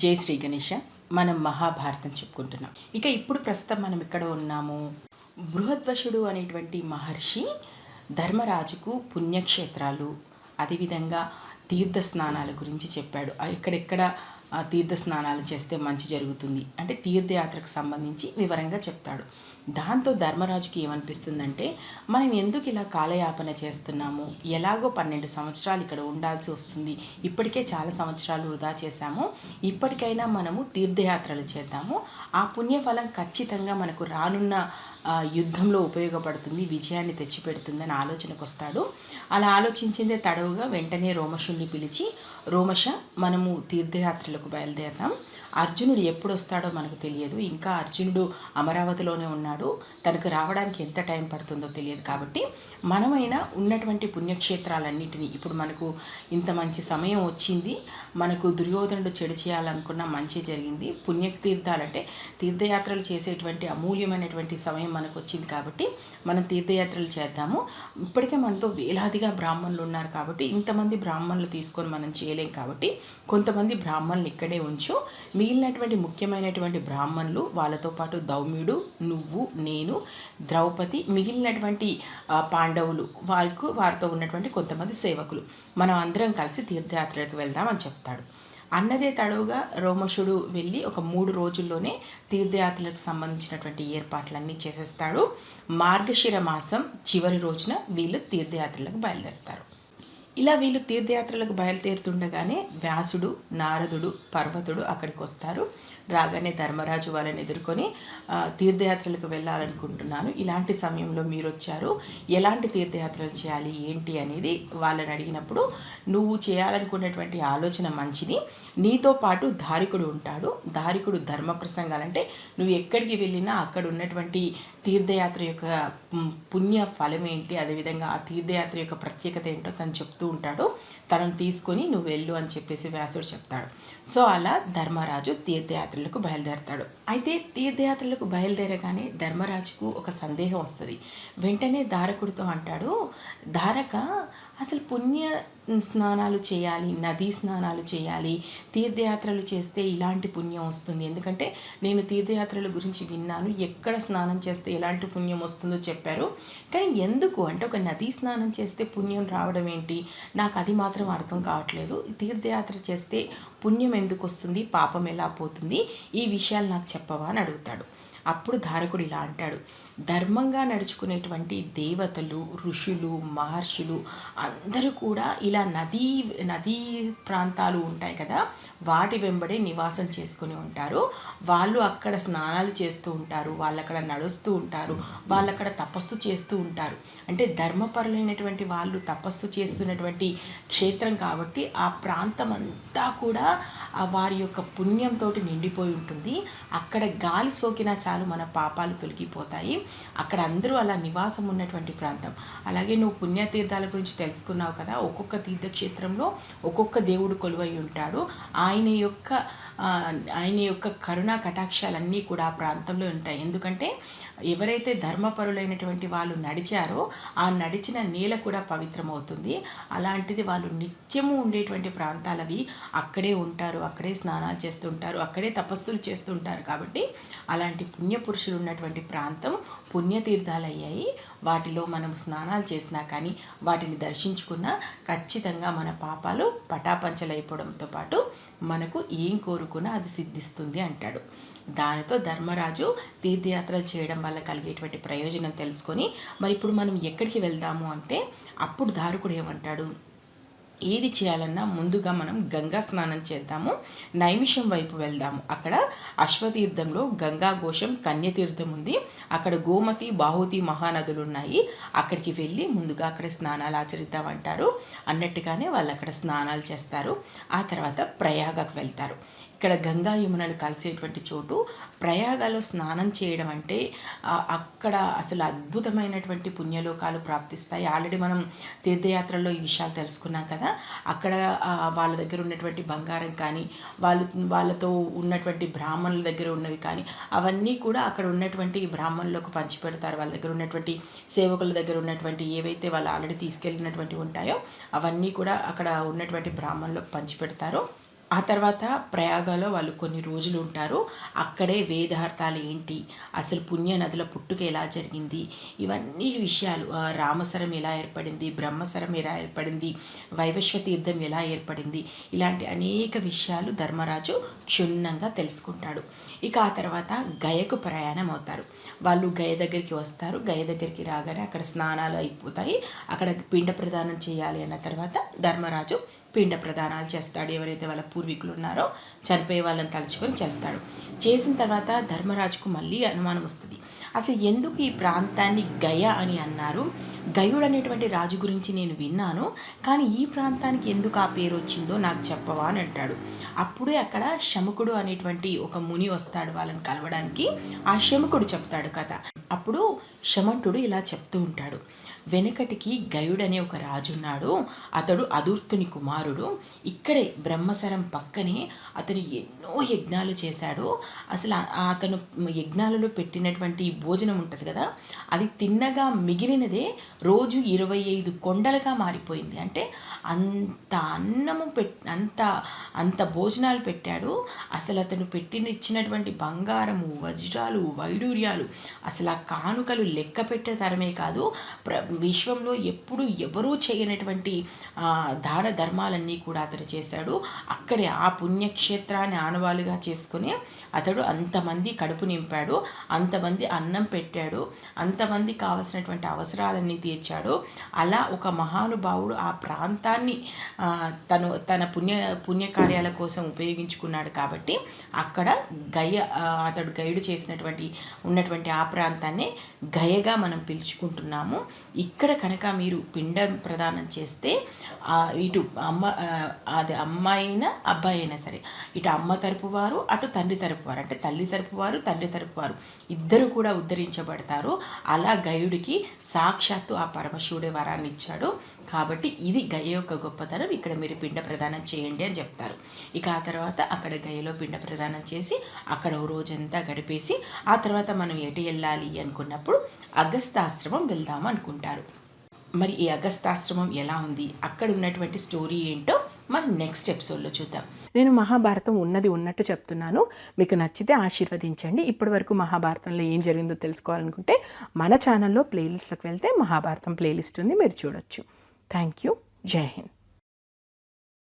జై శ్రీ గణేష మనం మహాభారతం చెప్పుకుంటున్నాం. ఇక ఇప్పుడు ప్రస్తుతం మనం ఇక్కడ ఉన్నాము. బృహద్వశుడు అనేటువంటి మహర్షి ధర్మరాజుకు పుణ్యక్షేత్రాలు అదేవిధంగా తీర్థ స్నానాల గురించి చెప్పాడు. ఎక్కడెక్కడ తీర్థ స్నానాలు చేస్తే మంచి జరుగుతుంది అంటే తీర్థయాత్రకు సంబంధించి వివరంగా చెప్తాడు. దాంతో ధర్మరాజుకి ఏమనిపిస్తుందంటే మనం ఎందుకు ఇలా కాలయాపన చేస్తున్నాము? ఎలాగో పన్నెండు సంవత్సరాలు ఇక్కడ ఉండాల్సి వస్తుంది. ఇప్పటికే చాలా సంవత్సరాలు వృధా చేశాము. ఇప్పటికైనా మనము తీర్థయాత్రలు చేద్దాము. ఆ పుణ్యఫలం ఖచ్చితంగా మనకు రానున్న యుద్ధంలో ఉపయోగపడుతుంది విజయాన్ని తెచ్చిపెడుతుందని ఆలోచనకు వస్తాడు అలా ఆలోచించిందే తడవుగా వెంటనే రోమశుణ్ణి పిలిచి రోమశ మనము తీర్థయాత్రలకు బయలుదేరదాం అర్జునుడు ఎప్పుడు వస్తాడో మనకు తెలియదు. ఇంకా అర్జునుడు అమరావతిలోనే ఉన్నాడు. తనకు రావడానికి ఎంత టైం పడుతుందో తెలియదు కాబట్టి మనమైనా ఉన్నటువంటి పుణ్యక్షేత్రాలన్నింటినీ ఇప్పుడు మనకు ఇంత మంచి సమయం వచ్చింది మనకు దుర్యోధనుడు చెడు చేయాలనుకున్న మంచి జరిగింది. పుణ్యతీర్థాలంటే తీర్థయాత్రలు చేసేటువంటి అమూల్యమైనటువంటి సమయం మనకు వచ్చింది కాబట్టి మనం తీర్థయాత్రలు చేద్దాము. ఇప్పటికే మనతో వేలాదిగా బ్రాహ్మణులు ఉన్నారు కాబట్టి ఇంతమంది బ్రాహ్మణులు తీసుకొని మనం చేయలేం కాబట్టి కొంతమంది బ్రాహ్మణులు ఇక్కడే ఉంచు. మిగిలినటువంటి ముఖ్యమైనటువంటి బ్రాహ్మణులు వాళ్ళతో పాటు దౌమ్యుడు నువ్వు నేను ద్రౌపది మిగిలినటువంటి పాండవులు వారికి వారితో ఉన్నటువంటి కొంతమంది సేవకులు. మనం అందరం కలిసి తీర్థయాత్రలకు వెళ్దామని చెప్తాడు. అన్నదే తడవుగా రోమశుడు వెళ్ళి ఒక మూడు రోజుల్లోనే తీర్థయాత్రలకు సంబంధించినటువంటి ఏర్పాట్లన్నీ చేసేస్తాడు. మార్గశిర మాసం చివరి రోజున వీళ్ళు తీర్థయాత్రలకు బయలుదేరుతారు. ఇలా వీళ్ళు తీర్థయాత్రలకు బయలుదేరుతుండగానే వ్యాసుడు నారదుడు పర్వతుడు అక్కడికి వస్తారు రాగానే ధర్మరాజు వాళ్ళని ఎదుర్కొని తీర్థయాత్రలకు వెళ్ళాలనుకుంటున్నాను. ఇలాంటి సమయంలో మీరు వచ్చారు ఎలాంటి తీర్థయాత్రలు చేయాలి? ఏంటి అనేది వాళ్ళని అడిగినప్పుడు నువ్వు చేయాలనుకున్నటువంటి ఆలోచన మంచిది. నీతో పాటు ధారికుడు ఉంటాడు. ధారికుడు ధర్మ ప్రసంగాలంటే నువ్వు ఎక్కడికి వెళ్ళినా అక్కడ ఉన్నటువంటి తీర్థయాత్ర యొక్క పుణ్య ఫలం ఏంటి అదేవిధంగా ఆ తీర్థయాత్ర యొక్క ప్రత్యేకత ఏంటో తను చెప్తూ ఉంటాడు. తనను తీసుకొని నువ్వు వెళ్ళు అని చెప్పేసి వ్యాసుడు చెప్తాడు. సో అలా ధర్మరాజు తీర్థయాత్రలకు బయలుదేరతాడు. అయితే తీర్థయాత్రలకు బయలుదేరగానే ధర్మరాజుకు ఒక సందేహం వస్తుంది. వెంటనే ధారకుడితో అంటాడు ధారక అసలు పుణ్య స్నానాలు చేయాలి నదీ స్నానాలు చేయాలి తీర్థయాత్రలు చేస్తే ఇలాంటి పుణ్యం వస్తుంది. ఎందుకంటే నేను తీర్థయాత్రల గురించి విన్నాను ఎక్కడ స్నానం చేస్తే ఎలాంటి పుణ్యం వస్తుందో చెప్పారు. కానీ ఎందుకు? అంటే ఒక నదీ స్నానం చేస్తే పుణ్యం రావడం ఏంటి? నాకు అది మాత్రం అర్థం కావట్లేదు. తీర్థయాత్ర చేస్తే పుణ్యం ఎందుకు వస్తుంది? పాపం ఎలా పోతుంది? ఈ విషయాలు నాకు చెప్పవా అని అడుగుతాడు. అప్పుడు ధారకుడు ఇలా అంటాడు. ధర్మంగా నడుచుకునేటువంటి దేవతలు ఋషులు మహర్షులు అందరూ కూడా ఇలా నదీ నదీ ప్రాంతాలు ఉంటాయి కదా వాటి వెంబడే నివాసం చేసుకుని ఉంటారు. వాళ్ళు అక్కడ స్నానాలు చేస్తూ ఉంటారు వాళ్ళు అక్కడ నడుస్తూ ఉంటారు వాళ్ళు అక్కడ తపస్సు చేస్తూ ఉంటారు. అంటే ధర్మపరులైనటువంటి వాళ్ళు తపస్సు చేస్తున్నటువంటి క్షేత్రం కాబట్టి ఆ ప్రాంతం అంతా కూడా వారి యొక్క పుణ్యంతో నిండిపోయి ఉంటుంది. అక్కడ గాలి సోకినా చాలు మన పాపాలు తొలగిపోతాయి. అక్కడ అందరూ అలా నివాసం ఉన్నటువంటి ప్రాంతం. అలాగే నువ్వు పుణ్యతీర్థాల గురించి తెలుసుకున్నావు కదా ఒక్కొక్క తీర్థక్షేత్రంలో ఒక్కొక్క దేవుడు కొలువై ఉంటాడు. ఆయన యొక్క ఆయన యొక్క కరుణా కటాక్షాలన్నీ కూడా ఆ ప్రాంతంలో ఉంటాయి. ఎందుకంటే ఎవరైతే ధర్మపరులైనటువంటి వాళ్ళు నడిచారో ఆ నడిచిన నేల కూడా పవిత్రమవుతుంది. అలాంటిది వాళ్ళు నిత్యము ఉండేటువంటి ప్రాంతాలవి అక్కడే ఉంటారు అక్కడే స్నానాలు చేస్తుంటారు అక్కడే తపస్సులు చేస్తుంటారు కాబట్టి అలాంటి పుణ్యపురుషులు ఉన్నటువంటి ప్రాంతం పుణ్యతీర్థాలు అయ్యాయి వాటిలో మనం స్నానాలు చేసినా కానీ వాటిని దర్శించుకున్నా ఖచ్చితంగా మన పాపాలు పటాపంచలైపోవడంతో పాటు మనకు ఏం కోరు కోరుకున్నా అది సిద్ధిస్తుంది అంటాడు. దానితో ధర్మరాజు తీర్థయాత్రలు చేయడం వల్ల కలిగేటువంటి ప్రయోజనం తెలుసుకొని మరి ఇప్పుడు మనం ఎక్కడికి వెళ్దాము అంటే అప్పుడు దారుకుడు ఏమంటాడు? ఏది చేయాలన్నా ముందుగా మనం గంగా స్నానం చేద్దాము నైమిషం వైపు వెళ్దాము. అక్కడ అశ్వతీర్థంలో గంగా ఘోషం కన్యతీర్థం ఉంది. అక్కడ గోమతి బాహుతి మహానదులు ఉన్నాయి అక్కడికి వెళ్ళి ముందుగా అక్కడ స్నానాలు ఆచరిద్దామంటారు అన్నట్టుగానే వాళ్ళు అక్కడ స్నానాలు చేస్తారు. ఆ తర్వాత ప్రయాగకు వెళ్తారు. ఇక్కడ గంగా యమునలు కలిసేటువంటి చోటు ప్రయాగలో స్నానం చేయడం అంటే అక్కడ అసలు అద్భుతమైనటువంటి పుణ్యలోకాలు ప్రాప్తిస్తాయి. ఆల్రెడీ మనం తీర్థయాత్రల్లో ఈ విషయాలు తెలుసుకున్నాం కదా. అక్కడ వాళ్ళ దగ్గర ఉన్నటువంటి బంగారం కానీ వాళ్ళు వాళ్ళతో ఉన్నటువంటి బ్రాహ్మణుల దగ్గర ఉన్నవి కానీ అవన్నీ కూడా అక్కడ ఉన్నటువంటి బ్రాహ్మణులకు పంచిపెడతారు. వాళ్ళ దగ్గర ఉన్నటువంటి సేవకుల దగ్గర ఉన్నటువంటి ఏవైతే వాళ్ళు ఆల్రెడీ తీసుకెళ్ళినటువంటి ఉంటాయో అవన్నీ కూడా అక్కడ ఉన్నటువంటి బ్రాహ్మణులకు పంచిపెడతారు. ఆ తర్వాత ప్రయాగలో వాళ్ళు కొన్ని రోజులు ఉంటారు. అక్కడే వేదార్థాలు ఏంటి? అసలు పుణ్య నదుల పుట్టుక ఎలా జరిగింది? ఇవన్నీ విషయాలు. రామసరం ఎలా ఏర్పడింది? బ్రహ్మసరం ఎలా ఏర్పడింది? వైవస్వ తీర్థం ఎలా ఏర్పడింది? ఇలాంటి అనేక విషయాలు ధర్మరాజు క్షుణ్ణంగా తెలుసుకుంటాడు. ఇక ఆ తర్వాత గయకు ప్రయాణం అవుతారు. వాళ్ళు గయ దగ్గరికి వస్తారు. గయ దగ్గరికి రాగానే అక్కడ స్నానాలు అయిపోతాయి. అక్కడ పిండ ప్రదానం చేయాలి అన్న తర్వాత ధర్మరాజు పిండ ప్రదానాలు చేస్తాడు. ఎవరైతే వాళ్ళ పూర్వీకులు ఉన్నారో చనిపోయే వాళ్ళని తలుచుకొని చేస్తాడు. చేసిన తర్వాత ధర్మరాజుకు మళ్ళీ అనుమానం వస్తుంది. అసలు ఎందుకు ఈ ప్రాంతాన్ని గయ అని అన్నారు? గయుడు అనేటువంటి రాజు గురించి నేను విన్నాను కానీ ఈ ప్రాంతానికి ఎందుకు ఆ పేరు వచ్చిందో నాకు చెప్పవా అని అంటాడు. అప్పుడే అక్కడ శముకుడు అనేటువంటి ఒక ముని వస్తాడు వాళ్ళని కలవడానికి. ఆ శముకుడు చెప్తాడు కథ. అప్పుడు శమంతుడు ఇలా చెప్తూ ఉంటాడు. వెనకటికి గయుడనే ఒక రాజున్నాడు. అతడు అదుర్తుని కుమారుడు. ఇక్కడే బ్రహ్మసరం పక్కనే అతను ఎన్నో యజ్ఞాలు చేశాడు. అసలు అతను యజ్ఞాలలో పెట్టినటువంటి భోజనం ఉంటుంది కదా అది తిన్నగా మిగిలినదే రోజు ఇరవై ఐదు కొండలుగా మారిపోయింది. అంటే అంత అన్నము పెట్ అంత అంత భోజనాలు పెట్టాడు. అసలు అతను పెట్టిన ఇచ్చినటువంటి బంగారము వజ్రాలు వైడూర్యాలు అసలు ఆ కానుకలు లెక్క పెట్టే తరమే కాదు. ప్ర విశ్వంలో ఎప్పుడు ఎవరూ చేయనటువంటి దాన ధర్మాలన్నీ కూడా అతడు చేశాడు. అక్కడే ఆ పుణ్యక్షేత్రాన్ని ఆనవాలుగా చేసుకుని అతడు అంతమంది కడుపు నింపాడు. అంతమంది అన్నం పెట్టాడు. అంతమంది కావలసినటువంటి అవసరాలన్నీ తీర్చాడు. అలా ఒక మహానుభావుడు ఆ ప్రాంతాన్ని తను తన పుణ్య పుణ్యకార్యాల కోసం ఉపయోగించుకున్నాడు కాబట్టి అక్కడ గయ అతడు గైడు చేసినటువంటి ఉన్నటువంటి ఆ ప్రాంతాన్ని గయగా మనం పిలుచుకుంటున్నాము. ఇక్కడ కనుక మీరు పిండ ప్రదానం చేస్తే ఇటు అమ్మ అది అమ్మాయి అయినా అబ్బాయి అయినా సరే ఇటు అమ్మ తరపు వారు అటు తండ్రి తరపు వారు అంటే తల్లి తరపు వారు తండ్రి తరపు వారు ఇద్దరు కూడా ఉద్ధరించబడతారు. అలా గయుడికి సాక్షాత్తు ఆ పరమశివుడే వరాన్ని ఇచ్చాడు. కాబట్టి ఇది గయ యొక్క గొప్పతనం. ఇక్కడ మీరు పిండ ప్రదానం చేయండి అని చెప్తారు. ఇక ఆ తర్వాత అక్కడ గయలో పిండ ప్రదానం చేసి అక్కడ ఓ రోజంతా గడిపేసి ఆ తర్వాత మనం ఎటు వెళ్ళాలి అనుకున్నప్పుడు అగస్తాశ్రమం వెళ్దాం అనుకుంటారు. మరి ఈ అగస్తాశ్రమం ఎలా ఉంది? అక్కడ ఉన్నటువంటి స్టోరీ ఏంటో మనం నెక్స్ట్ ఎపిసోడ్లో చూద్దాం. నేను మహాభారతం ఉన్నది ఉన్నట్టు చెప్తున్నాను. మీకు నచ్చితే ఆశీర్వదించండి. ఇప్పటి వరకు మహాభారతంలో ఏం జరిగిందో తెలుసుకోవాలనుకుంటే మన ఛానల్లో ప్లేలిస్ట్లోకి వెళ్తే మహాభారతం ప్లేలిస్ట్ ఉంది. మీరు చూడొచ్చు. Thank you. జై హింద్.